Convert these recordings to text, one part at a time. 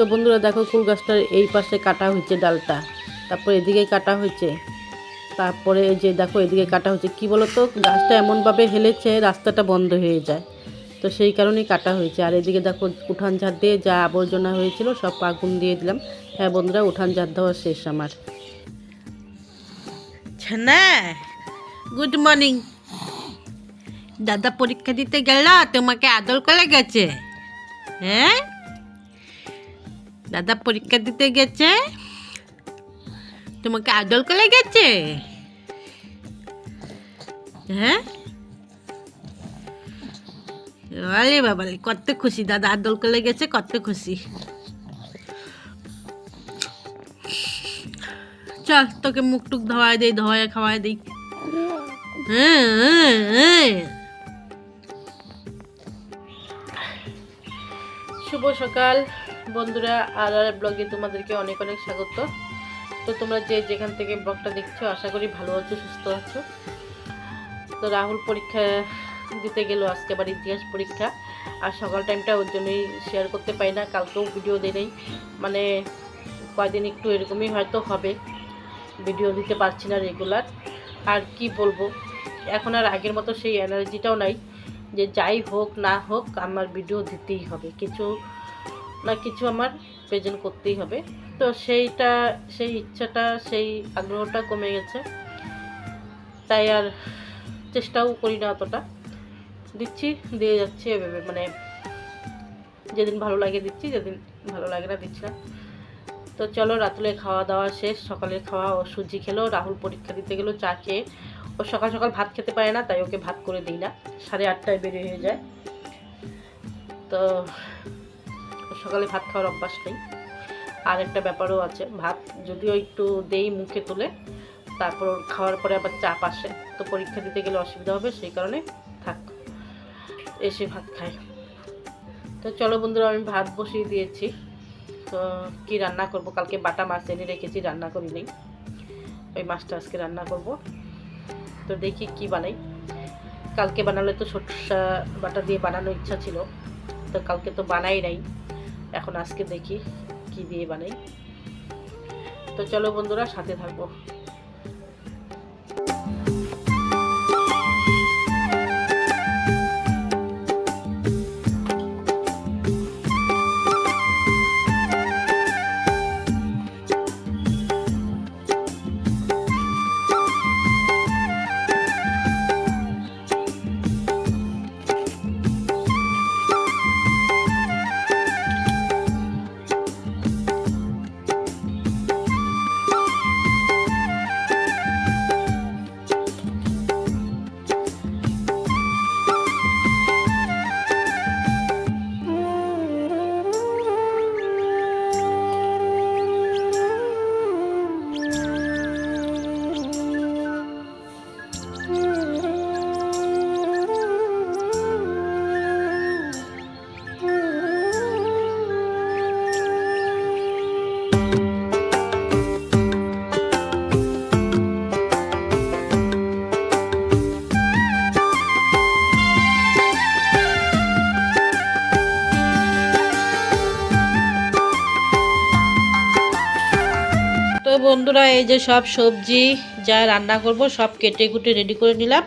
তো বন্ধুরা দেখো কুল গাছটার এই পাশে কাটা হয়েছে ডালটা। তারপর এদিকে কাটা হয়েছে। তারপরে যে দেখো এদিকে কাটা হয়েছে। কি বলো তো গাছটা এমনভাবে হেলেছে, রাস্তাটা বন্ধ হয়ে যায়। তো সেই কারণেই কাটা হয়েছে। আর এদিকে দেখো উঠান ঝাড় দিয়ে যা আবর্জনা হয়েছিল, সব আগুন দিয়ে দিলাম। হ্যাঁ বন্ধুরা, উঠান ঝাড় দেওয়া শেষ আমার। গুড মর্নিং দাদা পরীক্ষা দিতে গেল, তোমাকে আদর করে গেছে। হ্যাঁ? দাদা পরীক্ষা দিতে গেছে? তোমাকে আদল করে গেছে? হ্যাঁ? বাবা কত খুশি দাদা আদর করে গেছে কত খুশি। চল তোকে মুখ টুক ধোয়াই দিই ধোয়া খাওয়াই দেই। হ্যাঁ, হ্যাঁ, হ্যাঁ। শুভ সকাল। বন্ধুরা, আর আর ব্লগে তোমাদেরকে অনেক অনেক স্বাগত। তো তোমরা যে যেখান থেকে ব্লগটা দেখছ, আশা করি ভালো আছো, সুস্থ আছো। তো রাহুল পরীক্ষা দিতে গেল, আজকে আবার ইতিহাস পরীক্ষা। আর সকাল টাইমটা ওর জন্যই শেয়ার করতে পারি না, কালকেও ভিডিও দিই নেই। মানে কয়দিন একটু এরকমই হয়তো হবে। ভিডিও দিতে পারছি না রেগুলার আর কি বলব, এখন আর আগের মতো সেই এনার্জিটাও নাই যে যাই হোক না হোক, আমার ভিডিও দিতেই হবে। কিছু না কিছু আমার প্রেজেন্ট করতেই হবে। তো সেইটা, সেই ইচ্ছাটা, সেই আগ্রহটা কমে গেছে। তাই আর চেষ্টাও করি না অতটা। দিচ্ছি, দিয়ে যাচ্ছি এভাবে। মানে যেদিন ভালো লাগে দিচ্ছি, যেদিন ভালো লাগে না দিচ্ছি না। তো চলো রাতুলে খাওয়া দাওয়া শেষ। সকালের খাওয়া, ও সুজি খেলো, রাহুল পরীক্ষা দিতে গেলো, চা খেয়ে। ও সকাল সকাল ভাত খেতে পারে না, তাই ওকে ভাত করে দিই না। সাড়ে আটটায় বেরিয়ে হয়ে যায়। তো সকালে ভাত খাওয়ার অভ্যাস নেই। আর একটা ব্যাপারও আছে, ভাত যদিও একটু দেই মুখে তুলে, তারপর খাওয়ার পরে আবার চাপ আসে, তো পরীক্ষা দিতে গেলে অসুবিধা হবে, সেই কারণে থাক, এসে ভাত খাই। তো চলো বন্ধুরা, আমি ভাত বসিয়ে দিয়েছি। তো কি রান্না করব? কালকে বাটা মাছ এনে রেখেছি, রান্না করি নেই ওই মাছটা আজকে রান্না করব। তো দেখি কি বানাই। কালকে বানালে তো সরষা বাটা দিয়ে বানানোর ইচ্ছা ছিল, তো কালকে তো বানাই নাই। এখন আজকে দেখি কি দিয়ে বানাই। তো চলো বন্ধুরা সাথে থাকব। বন্ধুরা, এই যে সব সবজি যা রান্না করব, সব কেটে কুটে রেডি করে নিলাম।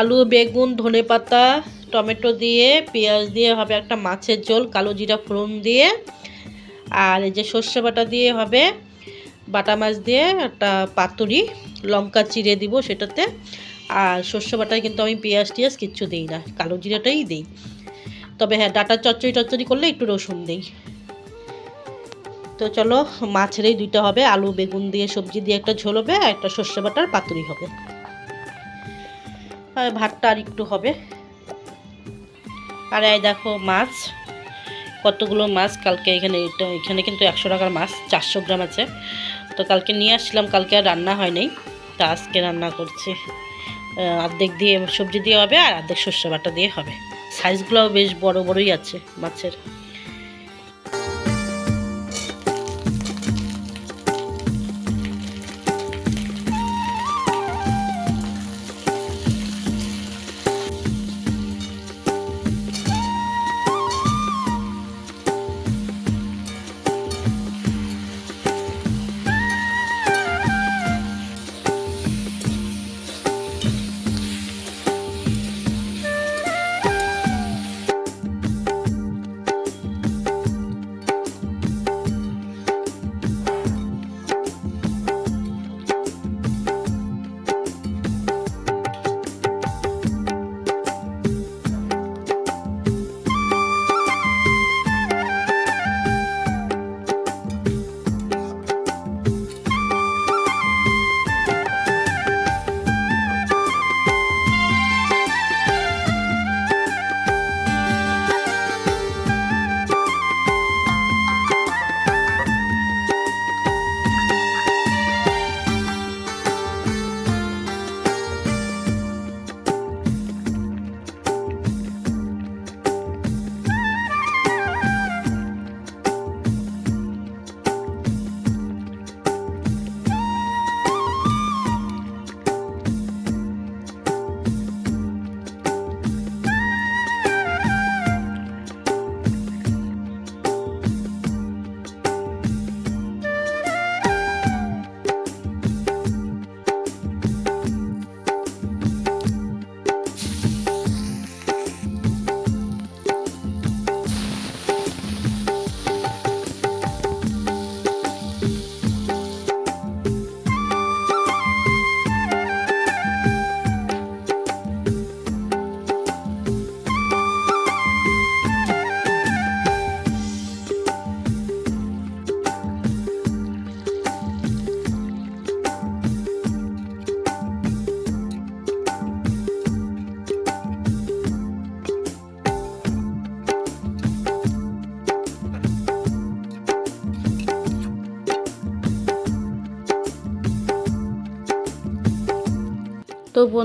আলু, বেগুন, ধনে পাতা, টমেটো দিয়ে, পেঁয়াজ দিয়ে হবে একটা মাছের ঝোল, কালো জিরা ফোড়ন দিয়ে। আর এই যে সর্ষে বাটা দিয়ে হবে, বাটা মাছ দিয়ে একটা পাতুরি, লঙ্কা চিড়ে দিব সেটাতে। আর সর্ষে বাটায় কিন্তু আমি পেঁয়াজ টিয়াজ কিচ্ছু দিই না, কালো জিরাটাই দিই। তবে হ্যাঁ ডাটা চচ্চড়ি টচ্চড়ি করলে একটু রসুন দিই। তো চলো মাছের এই দুইটা হবে। আলু, বেগুন দিয়ে সবজি দিয়ে একটা ঝোল হবে, আর একটা সর্ষে বাটার পাতুরি হবে। আর ভাতটা আর একটু হবে। আর এই দেখো মাছ, কতগুলো মাছ কালকে এখানে এটা এখানে কিন্তু একশো টাকার মাছ, চারশো গ্রাম আছে। তো কালকে নিয়ে আসছিলাম, কালকে আর রান্না হয় নাই। তা আজকে রান্না করছি। অর্ধেক দিয়ে সবজি দিয়ে হবে, আর অর্ধেক সর্ষে বাটা দিয়ে হবে। সাইজগুলোও বেশ বড় বড়ই আছে মাছের।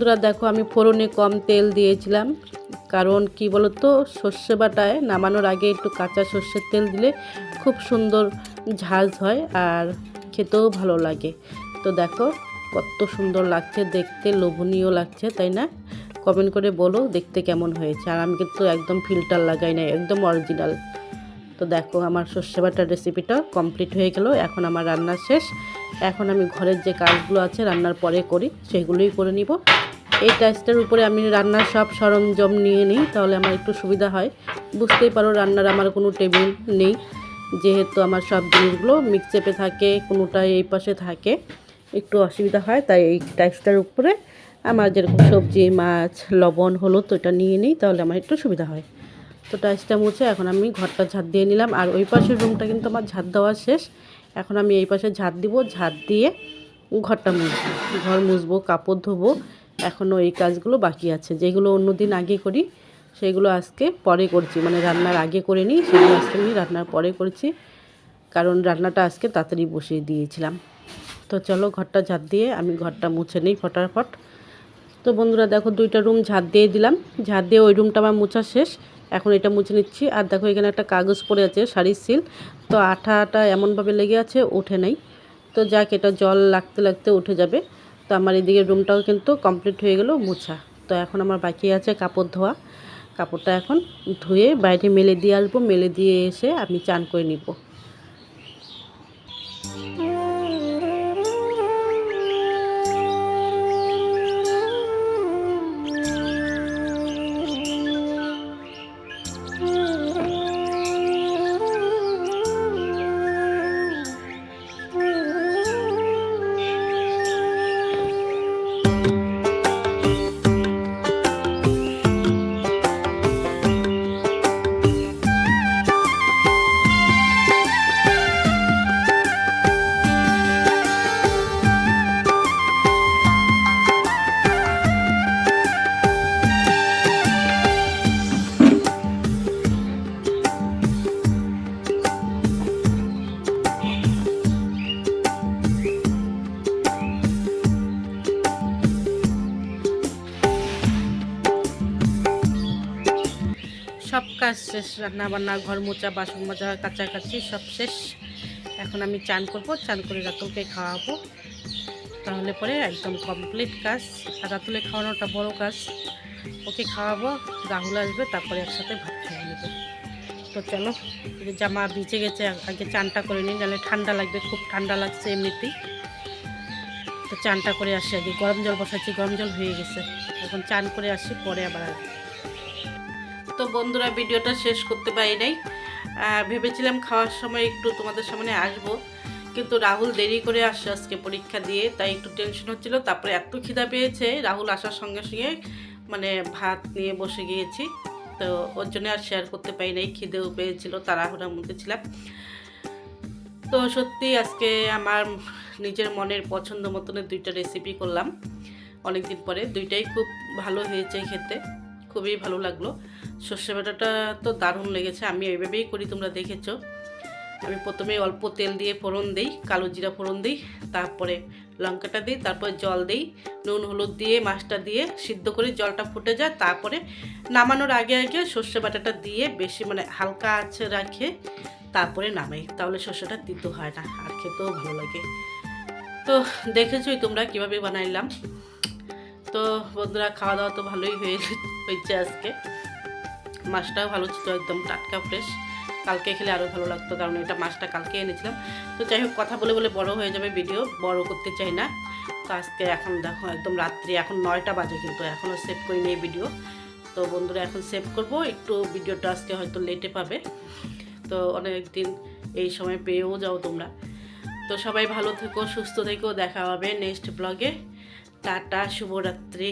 বন্ধুরা, দেখো আমি ফোড়নে কম তেল দিয়েছিলাম, কারণ কি বলতো, সর্ষে বাটায় নামানোর আগে একটু কাঁচা সর্ষের তেল দিলে খুব সুন্দর ঝাঁজ হয় আর খেতেও ভালো লাগে। তো দেখো, কত সুন্দর লাগছে দেখতে, লোভনীয় লাগছে, তাই না? কমেন্ট করে বলো দেখতে কেমন হয়েছে, আর আমি কিন্তু একদম ফিল্টার লাগাই না একদম অরিজিনাল। তো দেখো, আমার সর্ষে বাটার রেসিপিটা কমপ্লিট হয়ে গেল, এখন আমার রান্না শেষ। এখন আমি ঘরের যে কাজগুলো আছে রান্নার পরে করি, সেগুলোই করে নিব। এই টাইসটার উপরে আমি রান্নার সব সরঞ্জাম নিয়ে নিই, তাহলে আমার একটু সুবিধা হয়। বুঝতেই পারো রান্নার আমার কোনো টেবিল নেই, যেহেতু আমার সব জিনিসগুলো মিক্সেপে থাকে কোনোটা এই পাশে থাকে। একটু অসুবিধা হয়, তাই এই টাইসটার উপরে আমার যেরকম সবজি, মাছ, লবণ, হলুদ, তো এটা নিয়ে নিই, তাহলে আমার একটু সুবিধা হয়। তো টাইসটা মুছে এখন আমি ঘরটা ঝাঁট দিয়ে নিলাম, আর ওই পাশের রুমটা কিন্তু আমার ঝাঁট দেওয়া শেষ। এখন আমি এই পাশে ঝাঁট দিব, ঝাঁট দিয়ে ঘরটা মুছবো। ঘর মুছবো, কাপড় ধোবো এখনও এই কাজগুলো বাকি আছে। যেগুলো অন্য দিন আগে করি, সেগুলো আজকে পরে করছি। মানে রান্নার আগে করে নিই, সেগুলো আজকে আমি রান্নার পরে করছি। কারণ রান্নাটা আজকে তাড়াতাড়ি বসিয়ে দিয়েছিলাম। তো চলো ঘরটা ঝাঁট দিয়ে আমি ঘরটা মুছে নিই ফটাফট। তো বন্ধুরা, দেখো দুইটা রুম ঝাঁট দিয়ে দিলাম। ঝাঁট দিয়ে ওই রুমটা আমার মোছা শেষ। এখন এটা মুছে নিচ্ছি। আর দেখো এখানে একটা কাগজ পড়ে আছে, শাড়ির সিল। তো আঠাটা এমনভাবে লেগে আছে, ওঠে নাই। তো যাক, এটা জল লাগতে লাগতে উঠে যাবে। তো আমার এদিকে রুমটাও কিন্তু কমপ্লিট হয়ে গেল মোছা। তো এখন আমার বাকি আছে কাপড় ধোয়া। কাপড়টা এখন ধুয়ে বাইরে মেলে দিয়ে আসব। মেলে দিয়ে এসে আমি চান করে নিব। কাজ শেষ রান্না বান্না ঘর মোচা বাসন মাজা, কাচাকাচি সব শেষ। এখন আমি চান করব, চান করে রাতুলকে খাওয়াবো। তাহলে পরে একদম কমপ্লিট কাজ। আর রাতুলে খাওয়ানোটা বড় কাজ। ওকে খাওয়াবো, রাহুল আসবে, তারপরে একসাথে ভাত খেয়ে নেব। তো চলো জামা ভিজে গেছে, আগে চানটা করে নিই, নাহলে ঠান্ডা লাগবে, খুব ঠান্ডা লাগছে এমনিতেই। তো চানটা করে আসি আগে, গরম জল বসাচ্ছি, গরম জল হয়ে গেছে। এখন চান করে আসি, পরে আবার আসব। তো বন্ধুরা ভিডিওটা শেষ করতে পারি নাই। ভেবেছিলাম খাওয়ার সময় একটু তোমাদের সামনে আসব, কিন্তু রাহুল দেরি করে আসছে আজকে পরীক্ষা দিয়ে, তাই একটু টেনশন হচ্ছিল। তারপরে এত খিদা পেয়েছে, রাহুল আসার সঙ্গে সঙ্গে মানে ভাত নিয়ে বসে গিয়েছি। তো ওর জন্য আর শেয়ার করতে পারি নাই, খিদেও পেয়েছিল তাড়াহুড়ার মধ্যে ছিলাম। তো সত্যি আজকে আমার নিজের মনের পছন্দ মতনের দুইটা রেসিপি করলাম। অনেক দিন পরে, দুইটাই খুব ভালো হয়েছে খেতে। খুবই ভালো লাগল। সর্ষে বাটাটা তো দারুণ লেগেছে, আমি এইভাবেই করি, তোমরা দেখেছ। আমি প্রথমে অল্প তেল দিয়ে ফোড়ন দিই, কালো জিরা ফোড়ন দিই, তারপরে লঙ্কাটা দিই, তারপরে জল দিই, নুন, হলুদ দিয়ে, মাছটা দিয়ে সিদ্ধ করে জলটা ফুটে যায়, তারপরে নামানোর আগে আগে সর্ষে বাটাটা দিয়ে বেশি মানে হালকা আছে রাখে, তারপরে নামাই। তাহলে সর্ষেটা তিতো হয় না, আর খেতেও ভালো লাগে। তো দেখেছোই তোমরা কীভাবে বানাইলাম। তো বন্ধুরা, খাওয়া দাওয়া তো ভালোই হয়ে হয়েছে আজকে। মাছটাও ভালো ছিল, একদম টাটকা ফ্রেশ কালকে খেলে আরও ভালো লাগতো, কারণ এটা মাছটা কালকে এনেছিলাম। তো যাই হোক, কথা বলে বলে বড় হয়ে যাবে ভিডিও বড় করতে চাই না। তো আজকে এখন দেখো, একদম রাত্রি, এখন নয়টা বাজে কিন্তু এখনও সেভ করি নেই ভিডিও তো বন্ধুরা, এখন সেভ করব, একটু ভিডিওটা আজকে হয়তো লেটে পাবে। তো অনেক দিন এই সময় পেয়েও যাও তোমরা। তো সবাই ভালো থেকো, সুস্থ থেকো, দেখা হবে নেক্সট ব্লগে টাটা শুভরাত্রি।